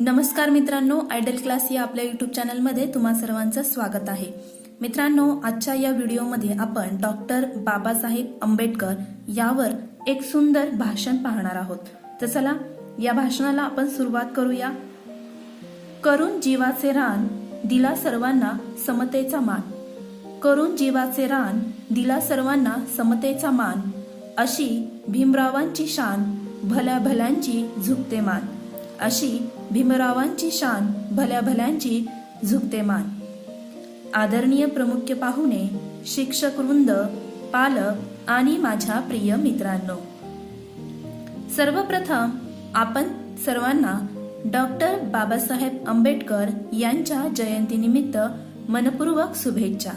नमस्कार मित्रांनो idle class या आपल्या युट्यूब चॅनलमध्ये तुम्हा सर्वांचं स्वागत आहे. मित्रांनो आजच्या या व्हिडिओमध्ये आपण डॉक्टर बाबासाहेब आंबेडकर यावर एक सुंदर भाषण पाहणार आहोत. तर चला या भाषणाला आपण सुरुवात करूया. करून जीवाचे रान दिला सर्वांना समतेचा मान. करून जीवाचे रान दिला सर्वांना समतेचा मान. अशी भीमरावांची शान भल्या भल्यांची झुकते मान. अशी भीमरावांची शान भल्या भल्यांची झुकते मान. आदरणीय प्रमुख पाहुणे शिक्षक वृंद पालक आणि माझ्या प्रिय मित्रांनो. सर्वप्रथम आपण सर्वांना डॉक्टर बाबासाहेब आंबेडकर यांच्या जयंतीनिमित्त मनपूर्वक शुभेच्छा.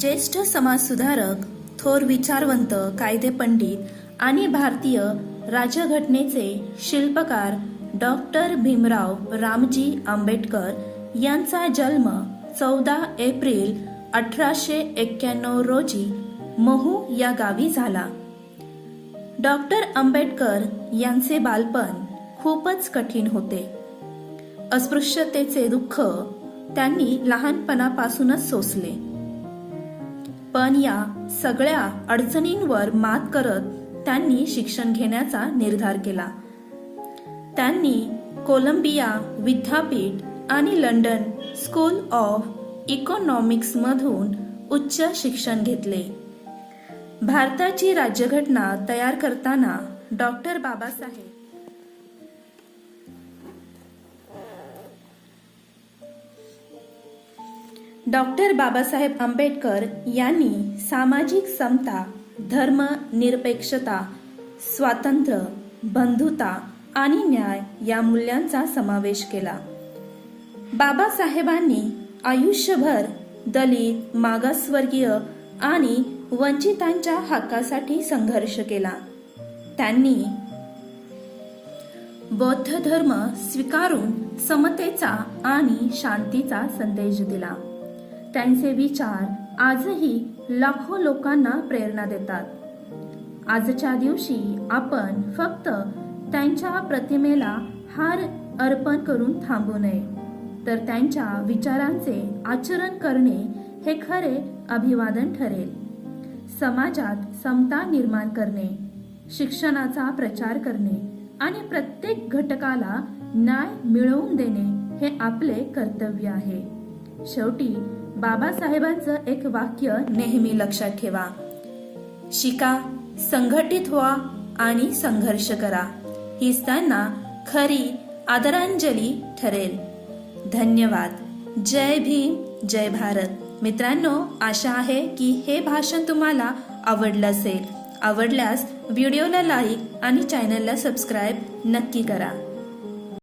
ज्येष्ठ समाजसुधारक थोर विचारवंत कायदे पंडित आणि भारतीय राज्यघटनेचे शिल्पकार डॉक्टर भीमराव रामजी आंबेडकर यांचा जन्म चौदा एप्रिल अठराशे एक्क्याण्णव रोजी महू या गावी झाला. डॉक्टर आंबेडकर यांचे बालपण खूपच कठीण होते. अस्पृश्यतेचे दुःख त्यांनी लहानपणापासूनच सोसले. पण या सगळ्या अडचणींवर मात करत त्यांनी शिक्षण घेण्याचा निर्धार केला. त्यांनी कोलंबिया विद्यापीठ आणि लंडन स्कूल ऑफ इकॉनॉमिक्स मधून उच्च शिक्षण घेतले. भारताची राज्यघटना तयार करताना डॉक्टर बाबासाहेब डॉक्टर बाबासाहेब आंबेडकर यांनी सामाजिक समता धर्म निरपेक्षता स्वातंत्र्य बंधुता आणि न्याय या मूल्यांचा समावेश केला. बाबासाहेबांनी आयुष्यभर दलित मागासवर्गीय आणि वंचितांच्या हक्कासाठी संघर्ष केला. त्यांनी बौद्ध धर्म स्वीकारून समतेचा आणि शांतीचा संदेश दिला. त्यांचे विचार आजही लाखो लोकांना प्रेरणा देतात. आजच्या दिवशी आपण फक्त त्यांच्या प्रतिमेला हार अर्पण करून थांबू नये तर त्यांच्या विचारांचे आचरण करणे हे खरे अभिवादन ठरेल. समाजात समता निर्माण करणे शिक्षणाचा प्रचार करणे आणि प्रत्येक घटकाला न्याय मिळवून देणे हे आपले कर्तव्य आहे. शेवटी बाबासाहेबांचं एक वाक्य नेहमी लक्षात ठेवा. शिका संघटित व्हा आणि संघर्ष करा. हीच त्यांना खरी आदरांजली ठरेल. धन्यवाद. जय भीम जय भारत. मित्रांनो आशा आहे की हे भाषण तुम्हाला आवडलं असेल. आवडल्यास व्हिडिओला लाईक आणि चॅनलला सबस्क्राईब नक्की करा.